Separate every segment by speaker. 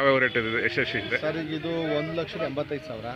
Speaker 1: ಯಾವ ರೇಟ್ ಇದೆ ಎಷ್ಟೆಷ್ಟಿದೆ
Speaker 2: ಸರ್ ಈಗ ಇದು ಒಂದು ಲಕ್ಷದ ಎಂಬತ್ತೈದು ಸಾವಿರ.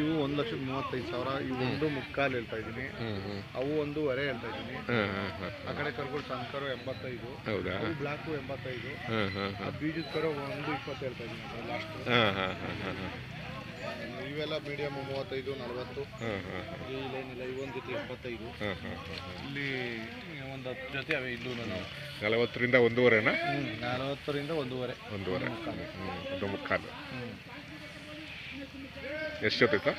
Speaker 2: ಇವು ಒಂದ್ ಲಕ್ಷದ ಮೂವತ್ತೈದು ಸಾವಿರ. ಇವು ಒಂದು ಮುಕ್ಕಾಲು ಹೇಳ್ತಾ ಇದ್ದೀನಿ. ಅವು ಒಂದೂವರೆ ಹೇಳ್ತಾ ಇದ್ದೀನಿ. ಆ ಕಡೆ ಕರ್ಕೊಂಡು ಸಂಕರು ಕರು ಎಂಬತ್ತೈದು.
Speaker 1: ಹೌದಾ?
Speaker 2: ಅವು ಬ್ಲ್ಯಾಕು ಎಂಬತ್ತೈದು. ಬೀಜದ ಕರು ಒಂದು ಇಪ್ಪತ್ತು ಹೇಳ್ತಾ ಇದ್ದೀನಿ ಲಾಸ್ಟ್ ಇವೆಲ್ಲ ಮೀಡಿಯಮ್ ಮೂವತ್ತೈದು ನಲವತ್ತು. ಇಲ್ಲೇನಿಲ್ಲ ಇವೊಂದು ಜೊತೆ
Speaker 1: ಹಾಂ
Speaker 2: ಇಲ್ಲಿ ಒಂದು ಹತ್ತು ಜೊತೆ ಅವೆ ಇಲ್ಲೂ ನಾನು
Speaker 1: ನಲವತ್ತರಿಂದ ಒಂದೂವರೆನಾ?
Speaker 2: ನಲವತ್ತರಿಂದ ಒಂದೂವರೆ.
Speaker 1: ಒಂದೂವರೆ. ಹ್ಞೂ ಒಂದು ಮುಕ್ಕಾಲು.
Speaker 2: ಹ್ಞೂ
Speaker 1: ಎಷ್ಟು ಜೊತೆ ಸರ್?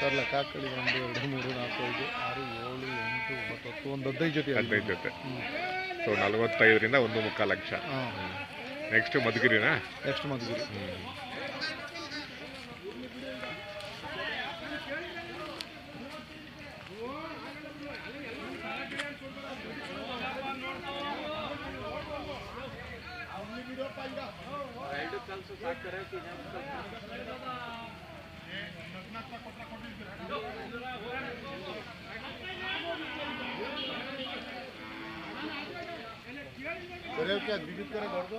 Speaker 2: ಸರ್ ಲೆಕ್ಕ ಹಾಕಳಿ ಒಂದು ಎರಡು ಮೂರು ನಾಲ್ಕು ಐದು ಆರು ಏಳು ಎಂಟು ಒಂಬತ್ತು ಹತ್ತು ಒಂದು ಹದಿನೈದು ಜೊತೆ
Speaker 1: ಹದಿನೈದು ಜೊತೆ.
Speaker 2: ಹ್ಞೂ
Speaker 1: ಸೊ ನಲವತ್ತೈದರಿಂದ ಒಂದು ಮುಕ್ಕಾಲು ಲಕ್ಷ. ನೆಕ್ಸ್ಟ್ ಮಧುಗಿರಿನಾ?
Speaker 2: ನೆಕ್ಸ್ಟ್ ಮಧುಗಿರಿ.
Speaker 1: ಹ್ಞೂ
Speaker 2: ಸರಿ ಓಕೆ ಅದು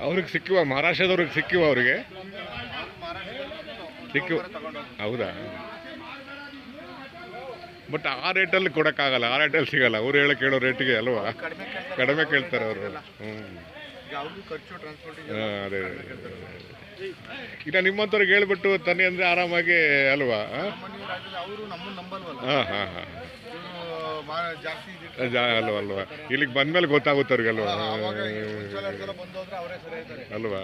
Speaker 1: ಅವ್ರಿಗೆ ಸಿಕ್ಕಿವ, ಮಹಾರಾಷ್ಟ್ರದವ್ರಿಗೆ ಸಿಕ್ಕಿವ ಅವ್ರಿಗೆ. ಸಿಕ್ಕಿವ. ಹೌದಾ? ಬಟ್ ಆ ರೇಟಲ್ಲಿ ಕೊಡೋಕ್ಕಾಗಲ್ಲ, ಆ ರೇಟಲ್ಲಿ ಸಿಗಲ್ಲ. ಅವ್ರು ಹೇಳೋ ಕೇಳೋ ರೇಟಿಗೆ ಅಲ್ವಾ?
Speaker 2: ಕಡಿಮೆ
Speaker 1: ಕೇಳ್ತಾರೆ ಅವರು. ಹ್ಞೂ ಅದೇ ಈಗ ನಿಮ್ಮಂಥವ್ರಿಗೆ ಹೇಳ್ಬಿಟ್ಟು ತನ್ನಿ ಅಂದರೆ ಆರಾಮಾಗಿ ಅಲ್ವಾ ಹಾಂ ಹಾಂ ಹಾಂ. ಅಲ್ವಾ ಅಲ್ವಾ. ಇಲ್ಲಿಗೆ ಬಂದ್ಮೇಲೆ ಗೊತ್ತಾಗುತ್ತೆ
Speaker 2: ಅವ್ರಿಗೆ ಅಲ್ವಾ.
Speaker 1: ಅಲ್ವಾ